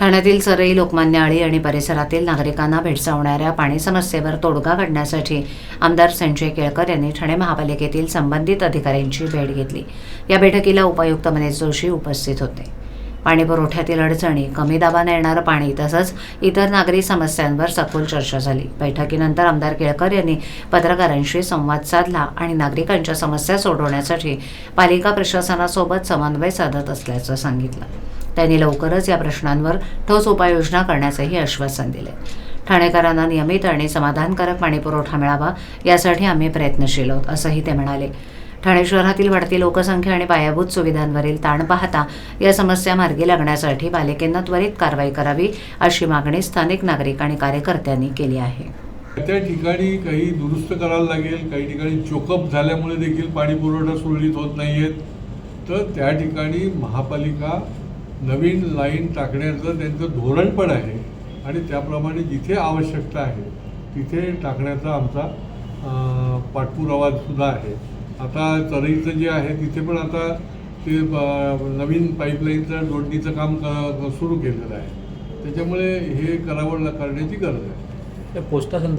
ठाण्यातील सरई लोकमान्य आळी आणि परिसरातील नागरिकांना भेडसावणाऱ्या पाणी समस्येवर तोडगा काढण्यासाठी आमदार संजय केळकर यांनी ठाणे महापालिकेतील संबंधित अधिकाऱ्यांची भेट घेतली. या बैठकीला उपायुक्त मनीष जोशी उपस्थित होते. पाणी पुरवठ्यातील अडचणी कमी दाबाने येणारं पाणी तसंच इतर नागरी समस्यांवर सखोल चर्चा झाली. बैठकीनंतर आमदार केळकर यांनी पत्रकारांशी संवाद साधला आणि नागरिकांच्या समस्या सोडवण्यासाठी पालिका प्रशासनासोबत समन्वय साधत असल्याचं सांगितलं. त्यांनी लवकरच या प्रश्नांवर ठोस उपाययोजना करण्याचंही आश्वासन दिले. ठाणेकरांना नियमित आणि समाधानकारक पाणीपुरवठा मिळावा यासाठी आम्ही प्रयत्नशील आहोत असंही ते म्हणाले. ठाणे शहरातील वाढती लोकसंख्या आणि पायाभूत सुविधांवरील ताण पाहता या समस्या मार्गी लागण्यासाठी पालिकेनं त्वरित कारवाई करावी अशी मागणी स्थानिक नागरिक आणि कार्यकर्त्यांनी केली आहे. त्या ठिकाणी काही दुरुस्त करायला लागेल काही ठिकाणी चोकअप झाल्यामुळे देखील पाणी पुरवठा सुरळीत होत नाही आहेत तर त्या ठिकाणी महापालिका नवीन लाईन टाकण्याचं त्यांचं धोरण पण आहे आणि त्याप्रमाणे जिथे आवश्यकता आहे तिथे टाकण्याचा आमचा पाठपुरावासुद्धा आहे. आता चरईचं जे आहे तिथे पण आता ते नवीन पाईपलाईनचं जोडणीचं काम क- सुरू केलेलं आहे. त्याच्यामुळे हे करावं करण्याची गरज आहे. त्या पोस्टासंदर्भात